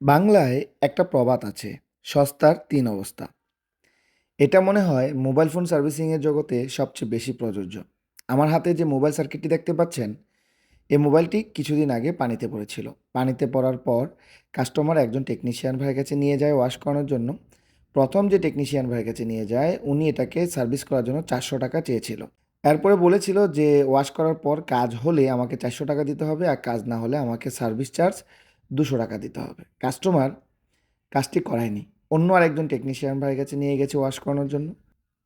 বাংলায় একটা প্রবাদ আছে, সস্তার তিন অবস্থা। এটা মনে হয় মোবাইল ফোন সার্ভিসিংয়ের জগতে সবচেয়ে বেশি প্রযোজ্য। আমার হাতে যে মোবাইল সার্কিটটি দেখতে পাচ্ছেন এই মোবাইলটি কিছুদিন আগে পানিতে পড়েছিল। পানিতে পড়ার পর কাস্টমার একজন টেকনিশিয়ান ভাইয়ের কাছে নিয়ে যায় ওয়াশ করানোর জন্য। প্রথম যে টেকনিশিয়ান ভাইয়ের কাছে নিয়ে যায়, উনি এটাকে সার্ভিস করার জন্য চারশো টাকা চেয়েছিল। এরপরে বলেছিল যে, ওয়াশ করার পর কাজ হলে আমাকে চারশো টাকা দিতে হবে আর কাজ না হলে আমাকে সার্ভিস চার্জ দুশো টাকা দিতে হবে। কাস্টমার কাজটি করায়নি। অন্য আরেকজন টেকনিশিয়ান ভাইয়ের কাছে নিয়ে গেছে ওয়াশ করানোর জন্য।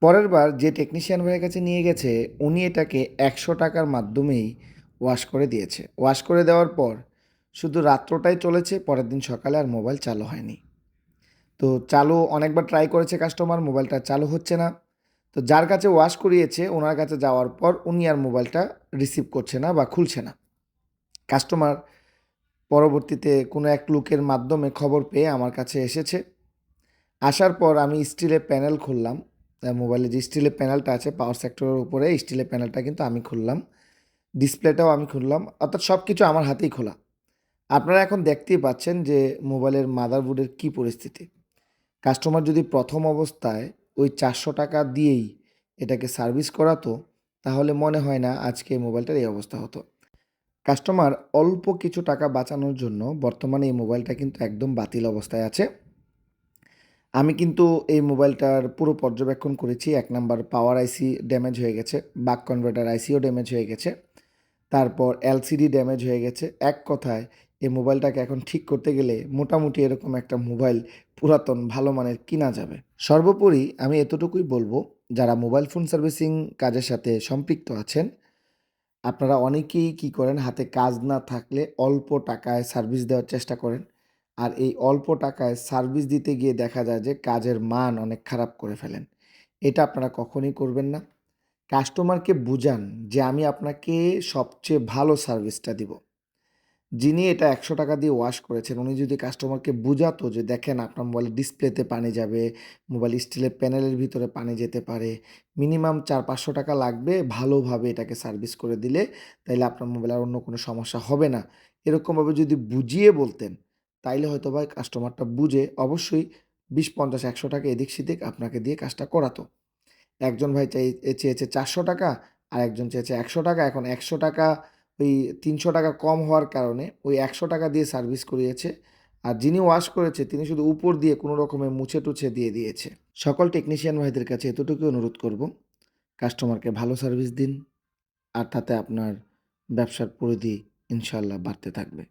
পরের বার যে টেকনিশিয়ান ভাইয়ের কাছে নিয়ে গেছে, উনি এটাকে একশো টাকার মাধ্যমেই ওয়াশ করে দিয়েছে। ওয়াশ করে দেওয়ার পর শুধু রাত্রটাই চলেছে, পরের দিন সকালে আর মোবাইল চালু হয়নি। তো চালু অনেকবার ট্রাই করেছে কাস্টমার মোবাইলটা চালু হচ্ছে না। তো যার কাছে ওয়াশ করিয়েছে, ওনার কাছে যাওয়ার পর উনি আর মোবাইলটা রিসিভ করছে না বা খুলছে না। কাস্টমার পরবর্তীতে কোনো এক লোকের মাধ্যমে খবর পেয়ে আমার কাছে এসেছে। আসার পর আমি স্টিলের প্যানেল খুললাম। মোবাইলে যে স্টিলের প্যানেলটা আছে পাওয়ার সেক্টরের উপরে স্টিলের প্যানেলটা কিন্তু আমি খুললাম। ডিসপ্লেটাও আমি খুললাম। অর্থাৎ সব কিছু আমার হাতেই খোলা। আপনারা এখন দেখতেই পাচ্ছেন যে মোবাইলের মাদারবোর্ডের কী পরিস্থিতি। কাস্টমার যদি প্রথম অবস্থায় ওই চারশো টাকা দিয়েই এটাকে সার্ভিস করাতো, তাহলে মনে হয় না আজকে মোবাইলটার এই অবস্থা হতো। কাস্টমার অল্প কিছু টাকা বাঁচানোর জন্য বর্তমানে এই মোবাইলটা কিন্তু একদম বাতিল অবস্থায় আছে। আমি কিন্তু এই মোবাইলটার পুরো পর্যবেক্ষণ করেছি। এক নাম্বার পাওয়ার আইসি ড্যামেজ হয়ে গেছে বাক কনভার্টার আইসিও ড্যামেজ হয়ে গেছে, তারপর এলসিডি ড্যামেজ হয়ে গেছে। এক কথায়, এই মোবাইলটাকে এখন ঠিক করতে গেলে মোটামুটি এরকম একটা মোবাইল পুরাতন, ভালো মানের কিনা যাবে। সর্বোপরি আমি এতটুকুই বলব, যারা মোবাইল ফোন সার্ভিসিং কাজের সাথে সম্পৃক্ত আছেন আপনারা অনেকেই কি করেন, হাতে কাজ না থাকলে অল্প টাকায় সার্ভিস দেওয়ার চেষ্টা করেন। আর এই অল্প টাকায় সার্ভিস দিতে গিয়ে দেখা যায় যে, কাজের মান অনেক খারাপ করে ফেলেন। এটা আপনারা কখনই করবেন না। কাস্টমারকে বুঝান যে, আমি আপনাকে সবচেয়ে ভালো সার্ভিসটা দিব। যিনি এটা একশো টাকা দিয়ে ওয়াশ করেছেন, উনি যদি কাস্টমারকে বোঝাতো যে দেখেন আপনার মোবাইলের ডিসপ্লেতে পানি যাবে মোবাইল স্টিলের প্যানেলের ভিতরে পানি যেতে পারে মিনিমাম চার পাঁচশো টাকা লাগবে ভালোভাবে এটাকে সার্ভিস করে দিলে, তাইলে আপনার মোবাইল আর অন্য কোনো সমস্যা হবে না। এরকমভাবে যদি বুঝিয়ে বলতেন, তাইলে হয়তো ভাই কাস্টমারটা বুঝে অবশ্যই বিশ, পঞ্চাশ, একশো টাকা এদিক সেদিক আপনাকে দিয়ে কাজটা করাতো। একজন ভাই চাই, চেয়েছে চারশো টাকা আর একজন চেয়েছে একশো টাকা, এখন একশো টাকা ওই তিনশো টাকা কম হওয়ার কারণে ওই একশো টাকা দিয়ে সার্ভিস করিয়েছে। আর যিনি ওয়াশ করেছে, তিনি শুধু উপর দিয়ে কোনো রকমে মুছে টুছে দিয়ে দিয়েছে। সকল টেকনিশিয়ান ভাইদের কাছে এতটুকুই অনুরোধ করব কাস্টমারকে ভালো সার্ভিস দিন, আর তাতে আপনার ব্যবসার পরিধি ইনশাল্লাহ বাড়তে থাকবে।